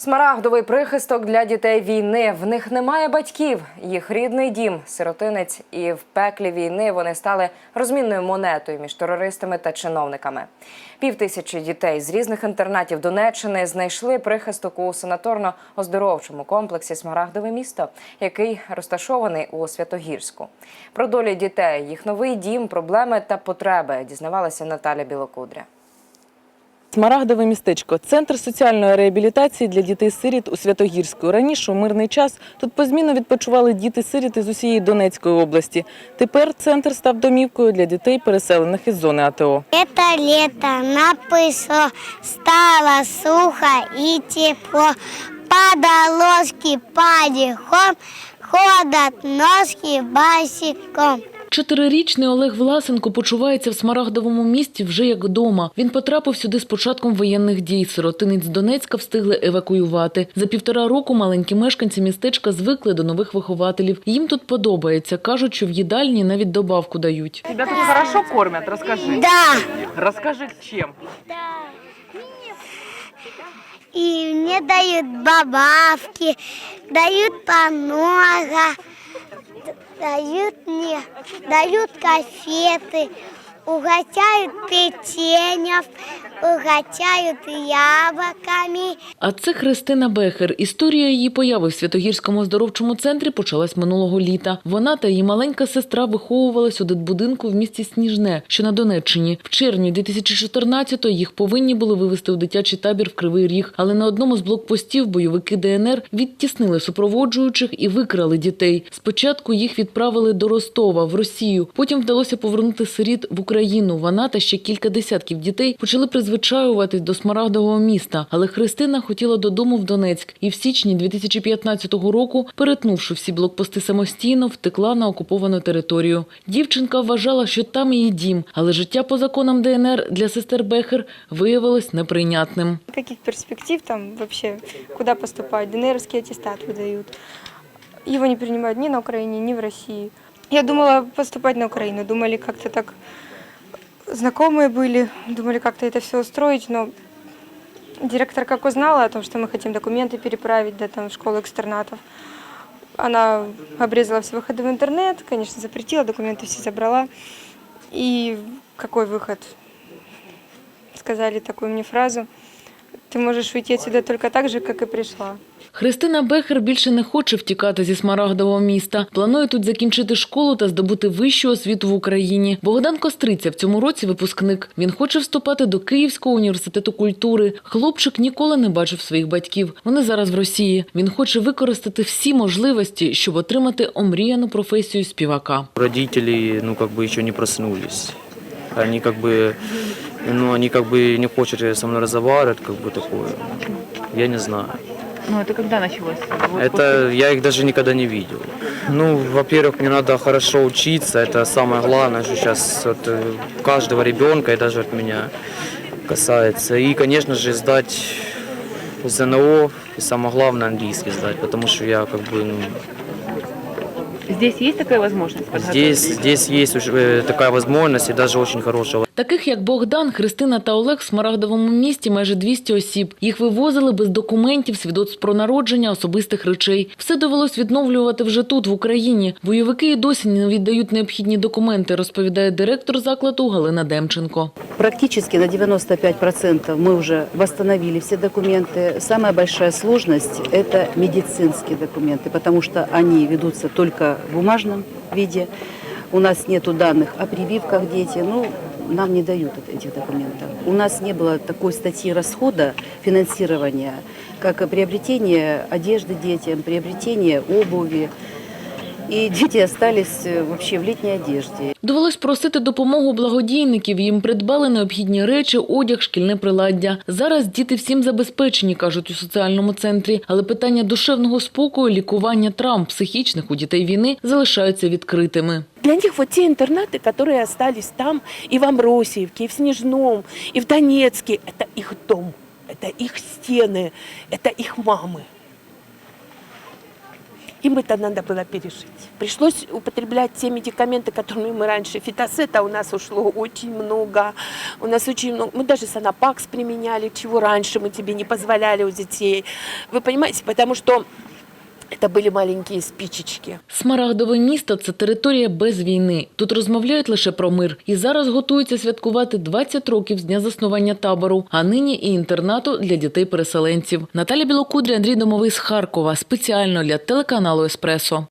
Смарагдовий прихисток для дітей війни. В них немає батьків. Їх рідний дім, сиротинець, і в пеклі війни вони стали розмінною монетою між терористами та чиновниками. Півтисячі дітей з різних інтернатів Донеччини знайшли прихисток у санаторно-оздоровчому комплексі Смарагдове місто, який розташований у Святогірську. Про долі дітей, їх новий дім, проблеми та потреби дізнавалася Наталя Білокудря. Смарагдове містечко центр соціальної реабілітації для дітей-сиріт у Святогірську. Раніше у мирний час тут позмінно відпочивали діти-сиріти з усієї Донецької області. Тепер центр став домівкою для дітей, переселених із зони АТО. Это лето напысло, стало сухо и тепло. Подолоски падихом, ходят ножки босиком. Чотирирічний Олег Власенко почувається в Смарагдовому місті вже як вдома. Він потрапив сюди з початком воєнних дій. Сиротинець з Донецька встигли евакуювати. За півтора року маленькі мешканці містечка звикли до нових вихователів. Їм тут подобається. кажуть, що в їдальні навіть добавку дають. Тебя тут хорошо кормят, розкажи. Да, Розкажи, чим. и мне дают бабавки, дают много, дают мне, дают конфеты, угощают печеньев, угощают яблоками. А це Христина Бехер. Історія її появи в Святогірському оздоровчому центрі почалась минулого літа. Вона та її маленька сестра виховувалась у дитбудинку в місті Сніжне, що на Донеччині. В червні 2014-го їх повинні були вивезти у дитячий табір в Кривий Ріг, але на одному з блокпостів бойовики ДНР відтіснили супроводжуючих і викрали дітей. Спочатку їх відправили до Ростова в Росію. Потім вдалося повернути сиріт в Україну. Вона та ще кілька десятків дітей почали призвичаюватись до смарагдового міста. Але Христина хотіла додому в Донецьк і в січні 2015 року, перетнувши всі блокпости самостійно, втекла на окуповану територію. Дівчинка вважала, що там її дім, але життя по законам ДНР для сестер Бехер виявилось неприйнятним. Каких перспектив там вообще, куда поступать? ДНРовский аттестат выдают. Его не принимают ни на Украине, ни в России. Я думала поступать на Украину, думали как-то так знакомые были, думали как-то это все устроить, но директор как узнала о том, что мы хотим документы переправить до там, школы экстернатов, она обрезала все выходы в интернет, конечно, запретила, документы все забрала. И какой выход? Сказали такую мне фразу. Ты можешь уйти отсюда только так же, как и пришла. Христина Бехер більше не хоче втікати зі Смарагдового міста. Планує тут закінчити школу та здобути вищу освіту в Україні. Богдан Костриця в цьому році випускник. Він хоче вступати до Київського університету культури. Хлопчик ніколи не бачив своїх батьків. Вони зараз в Росії. Він хоче використати всі можливості, щоб отримати омріяну професію співака. Родители, ну, как бы еще не проснулись. Они как бы, ну, они как бы не хотят со мной разговаривать, как бы такое. Я не знаю. Ну, это когда началось? Это я их даже никогда не видел. Ну, во-первых, мне надо хорошо учиться, это самое главное, что сейчас от э, каждого ребенка и даже от меня касается. И, конечно же, сдать ЗНО, и самое главное, английский сдать, потому что я как бы, ну, Здесь есть такая возможность? здесь, здесь есть уже, э, такая возможность и даже очень хорошая Таких як Богдан, Христина та Олег в Смарагдовому місті майже 200 осіб. Їх вивозили без документів, свідоцтв про народження, особистих речей. Все довелось відновлювати вже тут, в Україні. Бойовики і досі не віддають необхідні документи, розповідає директор закладу Галина Демченко. Практически на 95% мы уже восстановили все документы. Самая большая сложность – это медицинские документы, потому что они ведутся только в бумажном виде. У нас нет данных о прививках дети, ну, нам не дают этих документов. У нас не было такой статьи расхода финансирования, как приобретение одежды детям, приобретение обуви. И дети остались э, вообще в летней одежде. Довелось просити допомогу благодійників. Їм придбали необхідні речі, одяг, шкільне приладдя. Зараз діти всім забезпечені, кажуть у соціальному центрі. Але питання душевного спокою, лікування травм психічних у дітей війни залишаються відкритими. Для них вот те интернаты, которые остались там, и в Амбросиевке, и в Снежном, и в Донецке, это их дом, это их стены, это их мамы. Им это надо было пережить. Пришлось употреблять те медикаменты, которыми мы раньше. Фитосета у нас ушло очень много. У нас очень много. Мы даже санапакс применяли, чего раньше мы тебе не позволяли у детей. Вы понимаете, потому что это были маленькие спичечки. Смарагдове місто це територія без війни. Тут розмовляють лише про мир. І зараз готуються святкувати 20 років з дня заснування табору, а нині і інтернату для дітей-переселенців. Наталя Білокудрі, Андрій Домовий з Харкова. Спеціально для телеканалу Еспресо.